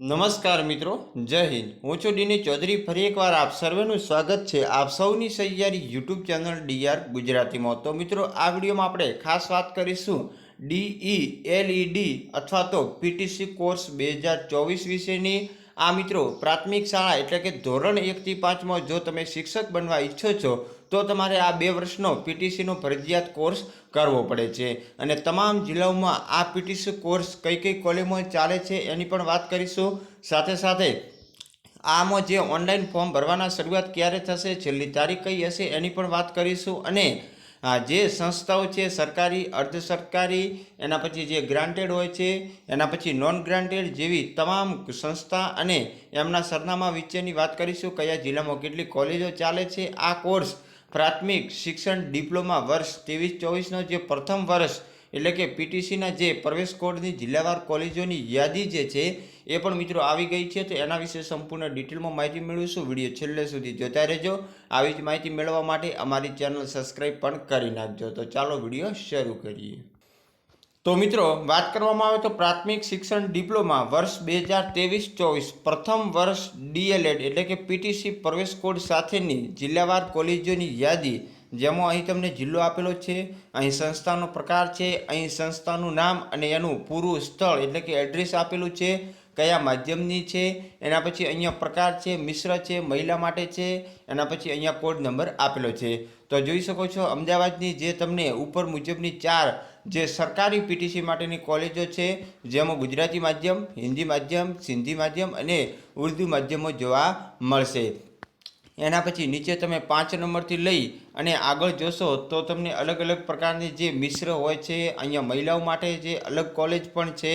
નમસ્કાર મિત્રો, જય હિન્દ. હું છું ડીની ચૌધરી. ફરી એકવાર આપ સર્વેનું સ્વાગત છે આપ સૌની સહિયારી યુટ્યુબ ચેનલ ડીઆર ગુજરાતીમાં. તો મિત્રો, આ વિડીયોમાં આપણે ખાસ વાત કરીશું ડીઈ એલઈડી અથવા તો પીટીસી કોર્સ બે હજાર ચોવીસ વિશેની. આ મિત્રો, પ્રાથમિક શાળા એટલે કે ધોરણ એકથી પાંચમાં જો તમે શિક્ષક બનવા ઈચ્છો છો તો તમારે આ બે વર્ષનો પીટીસીનો ફરજિયાત કોર્સ કરવો પડે છે. અને તમામ જિલ્લાઓમાં આ પીટીસી કોર્સ કઈ કઈ કોલેજમાં ચાલે છે એની પણ વાત કરીશું. સાથે સાથે આમાં જે ઓનલાઈન ફોર્મ ભરવાના શરૂઆત ક્યારે થશે, છેલ્લી તારીખ કઈ હશે એની પણ વાત કરીશું. અને જે સંસ્થાઓ છે, સરકારી અર્ધ સરકારી એના પછી જે ગ્રાન્ટેડ હોય છે, એના પછી નોન ગ્રાન્ટેડ જેવી તમામ સંસ્થા અને એમના સરનામા વિશેની વાત કરીશું. કયા જિલ્લામાં કેટલી કોલેજો ચાલે છે, આ કોર્સ પ્રાથમિક શિક્ષણ ડિપ્લોમા વર્ષ ત્રેવીસ ચોવીસનો જે પ્રથમ વર્ષ, એટલે કે પીટીસીના જે પ્રવેશ કોડની જિલ્લાવાર કોલેજોની યાદી જે છે, એ પણ મિત્રો આવી ગઈ છે. તો એના વિશે સંપૂર્ણ ડિટેલમાં માહિતી મેળવીશું. વીડિયો છેલ્લે સુધી જોતા રહેજો. આવી જ માહિતી મેળવવા માટે અમારી ચેનલ સબસ્ક્રાઈબ પણ કરી નાખજો. તો ચાલો વીડિયો શરૂ કરીએ. તો મિત્રો, વાત કરવામાં આવે તો પ્રાથમિક શિક્ષણ ડિપ્લોમા વર્ષ બે હજાર ત્રેવીસ ચોવીસ પ્રથમ વર્ષ ડીએલએડ એટલે કે પીટીસી પ્રવેશ કોડ સાથેની જિલ્લાવાર કોલેજોની યાદી, જેમાં અહીં તમને જિલ્લો આપેલો છે, અહીં સંસ્થાનો પ્રકાર છે, અહીં સંસ્થાનું નામ અને એનું પૂરું સ્થળ એટલે કે એડ્રેસ આપેલું છે, કયા માધ્યમની છે, એના પછી અહીંયા પ્રકાર છે, મિશ્ર છે, મહિલા માટે છે, એના પછી અહીંયા કોડ નંબર આપેલો છે. તો જોઈ શકો છો, અમદાવાદની જે તમને ઉપર મુજબની ચાર જે સરકારી પીટીસી માટેની કોલેજો છે જેમાં ગુજરાતી માધ્યમ, હિન્દી માધ્યમ, સિંધી માધ્યમ અને ઉર્દુ માધ્યમો જોવા મળશે. એના પછી નીચે તમે પાંચ નંબરથી લઈ અને આગળ જોશો તો તમને અલગ અલગ પ્રકારની જે મિશ્ર હોય છે, અહીંયા મહિલાઓ માટે જે અલગ કોલેજ પણ છે,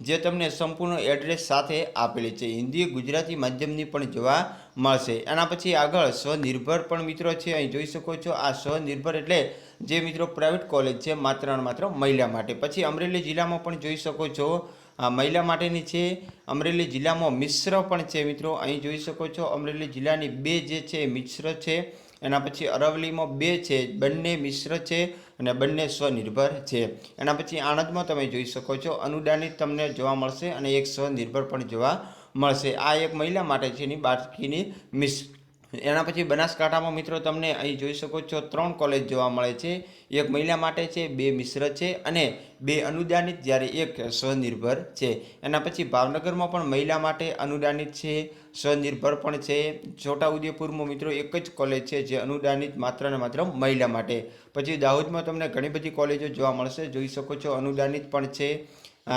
જે તમને સંપૂર્ણ એડ્રેસ સાથે આપેલી છે. હિન્દી, ગુજરાતી માધ્યમની પણ જોવા મળશે. એના પછી આગળ સ્વનિર્ભર પણ મિત્રો છે. અહીં જોઈ શકો છો, આ સ્વનિર્ભર એટલે જે મિત્રો પ્રાઇવેટ કોલેજ છે, માત્ર અને માત્ર મહિલા માટે. પછી અમરેલી જિલ્લામાં પણ જોઈ શકો છો મહિલા માટેની છે. અમરેલી જિલ્લામાં મિશ્ર પણ છે મિત્રો. અહીં જોઈ શકો છો, અમરેલી જિલ્લાની બે જે છે મિશ્ર છે. એના પછી અરવલીમાં બે છે, બંને મિશ્ર છે અને બંને સ્વનિર્ભર છે. એના પછી આણંદમાં તમે જોઈ શકો છો, અનુદાનિત તમને જોવા મળશે અને એક સ્વનિર્ભર પણ જોવા મળશે. આ એક મહિલા માટે છે એની બાળકીની મિસ. એના પછી બનાસકાંઠામાં મિત્રો તમને અહીં જોઈ શકો છો, ત્રણ કોલેજ જોવા મળે છે. એક મહિલા માટે છે, બે મિશ્ર છે અને બે અનુદાનિત, જ્યારે એક સ્વનિર્ભર છે. એના પછી ભાવનગરમાં પણ મહિલા માટે અનુદાનિત છે, સ્વનિર્ભર પણ છે. છોટાઉદેપુરમાં મિત્રો એક જ કોલેજ છે જે અનુદાનિત માત્ર ને માત્ર મહિલા માટે. પછી દાહોદમાં તમને ઘણી બધી કોલેજો જોવા મળશે. જોઈ શકો છો અનુદાનિત પણ છે.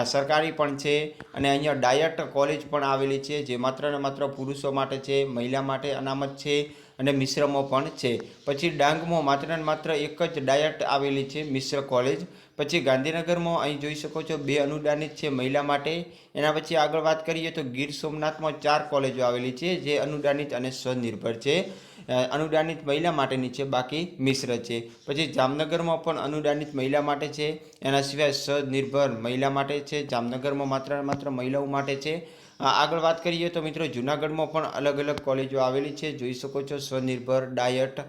સરકારી પણ છે અને અહીંયા ડાયટ કોલેજ પણ આવેલી છે, જે માત્ર ને માત્ર પુરુષો માટે છે, મહિલા માટે અનામત છે. અને મિશ્રમાં પણ છે. પછી ડાંગમાં માત્ર ને માત્ર એક જ ડાયટ આવેલી છે, મિશ્ર કોલેજ. પછી ગાંધીનગરમાં અહીં જોઈ શકો છો બે અનુદાનિત છે મહિલા માટે. એના પછી આગળ વાત કરીએ તો ગીર સોમનાથમાં ચાર કોલેજો આવેલી છે, જે અનુદાનિત અને સ્વનિર્ભર છે. અનુદાનિત મહિલા માટેની છે, બાકી મિશ્ર છે. પછી જામનગરમાં પણ અનુદાનિત મહિલા માટે છે. એના સિવાય સ્વનિર્ભર મહિલા માટે છે, જામનગરમાં માત્ર માત્ર મહિલાઓ માટે છે. આગળ વાત કરીએ તો મિત્રો, જુનાગઢમાં પણ અલગ અલગ કોલેજો આવેલી છે. જોઈ શકો છો, સ્વનિર્ભર, ડાયટ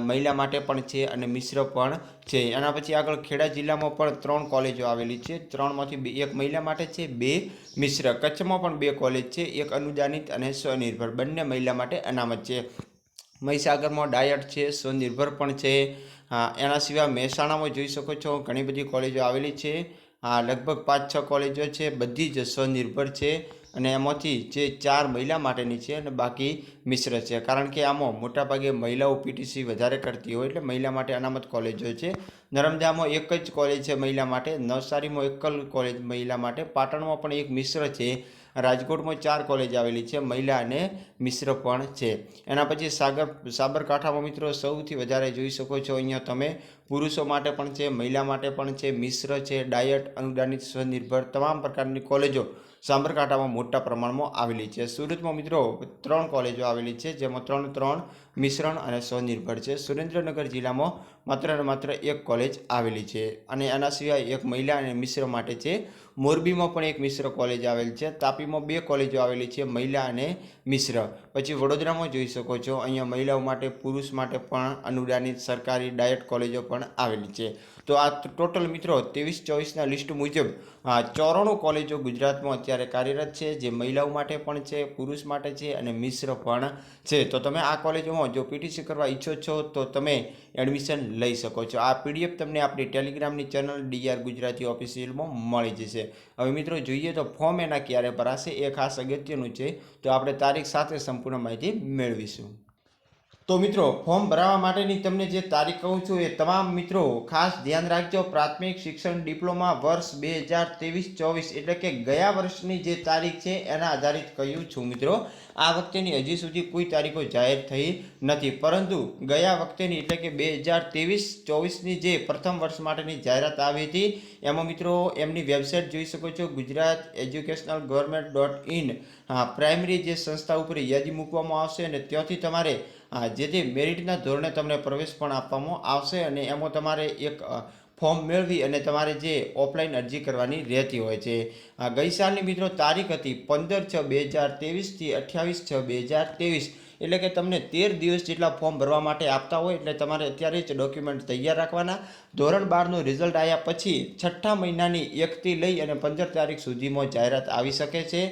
મહિલા માટે પણ છે અને મિશ્ર પણ છે. એના પછી આગળ ખેડા જિલ્લામાં પણ ત્રણ કોલેજો આવેલી છે. ત્રણમાંથી બે, એક મહિલા માટે છે, બે મિશ્ર. કચ્છમાં પણ બે કોલેજ છે, એક અનુદાનિત અને સ્વનિર્ભર. બંને મહિલા માટે અનામત છે. મહીસાગરમાં ડાયટ છે, સ્વનિર્ભર પણ છે. એના સિવાય મહેસાણામાં જોઈ શકો છો, ઘણી બધી કોલેજો આવેલી છે. લગભગ પાંચ, છ કોલેજો છે, બધી જ સ્વનિર્ભર છે. અને એમાંથી જે ચાર મહિલા માટેની છે અને બાકી મિશ્ર છે. કારણ કે આમાં મોટાભાગે મહિલાઓ પીટીસી વધારે કરતી હોય એટલે મહિલા માટે અનામત કોલેજો છે. નર્મદામાં એક જ કોલેજ છે મહિલા માટે, નવસારીમાં એક કોલેજ મહિલા માટે, પાટણમાં પણ એક મિશ્ર છે. રાજકોટમાં ચાર કોલેજ આવેલી છે, મહિલા અને મિશ્ર પણ છે. એના પછી સાગર, સાબરકાંઠામાં મિત્રો સૌથી વધારે જોઈ શકો છો અહીંયા તમે પુરુષો માટે પણ છે, મહિલા માટે પણ છે, મિશ્ર છે, ડાયટ, અનુદાનિત સ્વનિર્ભર તમામ પ્રકારની કોલેજો સાબરકાંઠામાં મોટા પ્રમાણમાં આવેલી છે. સુરતમાં મિત્રો ત્રણ કોલેજો આવેલી છે, જેમાં ત્રણ ત્રણ મિશ્રણ અને સ્વનિર્ભર છે. સુરેન્દ્રનગર જિલ્લામાં માત્ર ને માત્ર એક કોલેજ આવેલી છે અને એના સિવાય એક મહિલા અને મિશ્ર માટે છે. મોરબીમાં પણ એક મિશ્ર કોલેજ આવેલી છે. તાપીમાં બે કોલેજો આવેલી છે, મહિલા અને મિશ્ર. પછી વડોદરામાં જોઈ શકો છો, અહીંયા મહિલાઓ માટે, પુરુષ માટે પણ અનુદાનિત સરકારી ડાયટ કોલેજો પણ આવેલી છે. તો આ ટોટલ મિત્રો ત્રેવીસ ચોવીસના લિસ્ટ મુજબ ચોરાણું કોલેજો ગુજરાતમાં અત્યારે કાર્યરત છે, જે મહિલાઓ માટે પણ છે, પુરુષ માટે છે અને મિશ્ર પણ છે. તો તમે આ કોલેજોમાં જો પીટીસી કરવા ઈચ્છો છો, તો તમે એડમિશન લઈ શકો છો. આ પીડીએફ તમને આપણી ટેલિગ્રામની ચેનલ ડીઆર ગુજરાતી ઓફિશિયલમાં મળી જશે. હવે મિત્રો જોઈએ તો ફોર્મ એના ક્યારે ભરાશે એ ખાસ અગત્યનું છે. તો આપણે તારીખ સાથે સંપૂર્ણ માહિતી મેળવીશું. તો મિત્રો ફોર્મ ભરાવા માટેની તમને જે તારીખ કહું છું એ તમામ મિત્રો ખાસ ધ્યાન રાખજો. પ્રાથમિક શિક્ષણ ડિપ્લોમા વર્ષ બે હજાર ત્રેવીસ ચોવીસ એટલે કે ગયા વર્ષની જે તારીખ છે એના આધારિત કહ્યું છું મિત્રો. આ વખતેની હજી સુધી કોઈ તારીખો જાહેર થઈ નથી. પરંતુ ગયા વખતેની એટલે કે બે હજાર ત્રેવીસ ચોવીસની જે પ્રથમ વર્ષ માટેની જાહેરાત આવી હતી, એમાં મિત્રો એમની વેબસાઇટ જોઈ શકો છો, Gujarat educational government dot in. Primary જે સંસ્થા ઉપર યાદી મૂકવામાં આવશે અને ત્યાંથી તમારે આ જે તે મેરિટના ધોરણે તમને પ્રવેશ પણ આપવામાં આવશે અને એમાં તમારે એક ફોર્મ મેળવી અને તમારે જે ઓફલાઈન અરજી કરવાની રહેતી હોય છે. ગઈ સાલની મિત્રો તારીખ હતી પંદર છ બે હજાર ત્રેવીસથી અઠ્યાવીસ છ બે હજાર ત્રેવીસ. એટલે કે તમને તેર દિવસ જેટલા ફોર્મ ભરવા માટે આપતા હોય એટલે તમારે અત્યારે જ ડોક્યુમેન્ટ તૈયાર રાખવાના. ધોરણ બારનું રિઝલ્ટ આવ્યા પછી છઠ્ઠા મહિનાની એકથી લઈ અને પંદર તારીખ સુધીમાં જાહેરાત આવી શકે છે.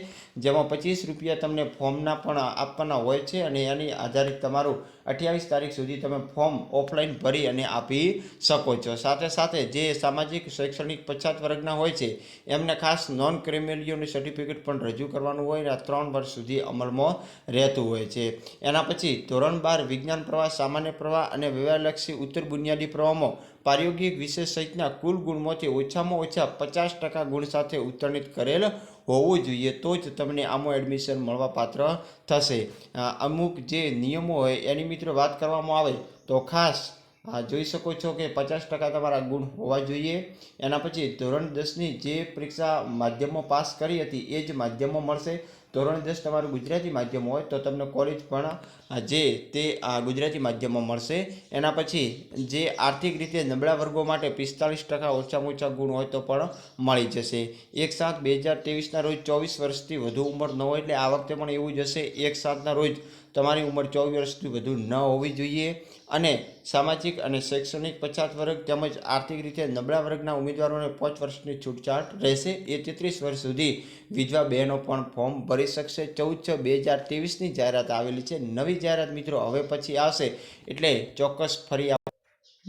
જેમાં પચીસ રૂપિયા તમને ફોર્મના પણ આપવાના હોય છે અને એની આધારિત તમારું અઠ્યાવીસ તારીખ સુધી તમે ફોર્મ ઓફલાઈન ભરી અને આપી શકો છો. સાથે સાથે જે સામાજિક, શૈક્ષણિક પછાત વર્ગના હોય છે, એમને ખાસ નોન ક્રિમિનલીઓનું સર્ટિફિકેટ પણ રજૂ કરવાનું હોય અને આ ત્રણ વર્ષ સુધી અમલમાં રહેતું હોય છે. એના પછી ધોરણ બાર વિજ્ઞાન પ્રવાહ, સામાન્ય પ્રવાહ અને વ્યવહારલક્ષી ઉત્તર બુનિયાદી પ્રવાહમાં પ્રાયોગિક વિષય સહિતના કુલ ગુણમાંથી ઓછામાં ઓછા પચાસ ટકા ગુણ સાથે ઉત્તરણિત કરેલ હોવું જોઈએ તો જ તમને આમાં એડમિશન મળવા પાત્ર થશે. અમુક જે નિયમો હોય, એની મિત્રો વાત કરવામાં આવે તો ખાસ જોઈ શકો છો કે પચાસ ટકા તમારા ગુણ હોવા જોઈએ. એના પછી ધોરણ દસની જે પરીક્ષા માધ્યમમાં પાસ કરી હતી, એ જ માધ્યમમાં મળશે. ધોરણ દસ તમારું ગુજરાતી માધ્યમ હોય તો તમને કોલેજ પણ જે તે આ ગુજરાતી માધ્યમમાં મળશે. એના પછી જે આર્થિક રીતે નબળા વર્ગો માટે પિસ્તાળીસ ટકા ઓછામાં ઓછા ગુણ હોય તો પણ મળી જશે. એક સાત બે હજાર ત્રેવીસના રોજ ચોવીસ વર્ષથી વધુ ઉંમર ન હોય એટલે આ વખતે પણ એવું જ હશે. એક સાતના રોજ તમારી ઉંમર ચોવીસ વર્ષથી વધુ ન હોવી જોઈએ. અને સામાજિક અને શૈક્ષણિક પછાત વર્ગ તેમજ આર્થિક રીતે નબળા વર્ગના ઉમેદવારોને પાંચ વર્ષની છૂટછાટ રહેશે. એ તેત્રીસ વર્ષ સુધી વિધવા બહેનો પણ ફોર્મ ભરી શકશે. ચૌદ છ બે હજાર ત્રેવીસની જાહેરાત આવેલી છે. નવી જાહેરાત મિત્રો હવે પછી આવશે. એટલે ચોક્કસ ફરી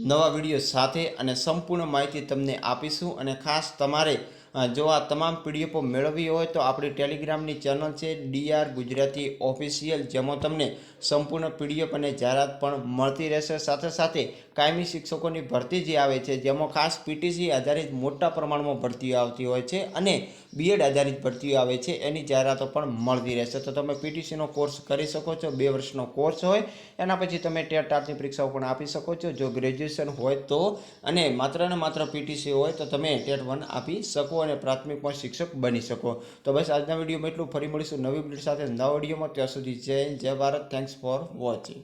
નવા વીડિયો સાથે અને સંપૂર્ણ માહિતી તમને આપીશું અને ખાસ તમારે જો આ તમામ પીડીએફો મેળવવી હોય તો આપણી ટેલિગ્રામની ચેનલ છે ડીઆર ગુજરાતી ઓફિશિયલ, જેમાં તમને સંપૂર્ણ પીડીએફ અને જાહેરાત પણ મળતી રહેશે. સાથે સાથે કાયમી શિક્ષકોની ભરતી જે આવે છે, જેમાં ખાસ પીટીસી આધારિત મોટા પ્રમાણમાં ભરતીઓ આવતી હોય છે અને બીએડ આધારિત ભરતીઓ આવે છે, એની જાહેરાતો પણ મળતી રહેશે. તો તમે પીટીસીનો કોર્સ કરી શકો છો, બે વર્ષનો કોર્સ હોય, એના પછી તમે ટેટ ટાટની પરીક્ષાઓ પણ આપી શકો છો. જો ગ્રેજ્યુએશન હોય તો અને માત્ર ને માત્ર પીટીસી હોય તો તમે ટેટ વન આપી શકો અને પ્રાથમિકમાં શિક્ષક બની શકો. તો બસ આજના વિડીયોમાં એટલું. ફરી મળીશું નવી વીડિયો સાથે નવા વિડીયોમાં. ત્યાં સુધી જય જય ભારત. Thanks for watching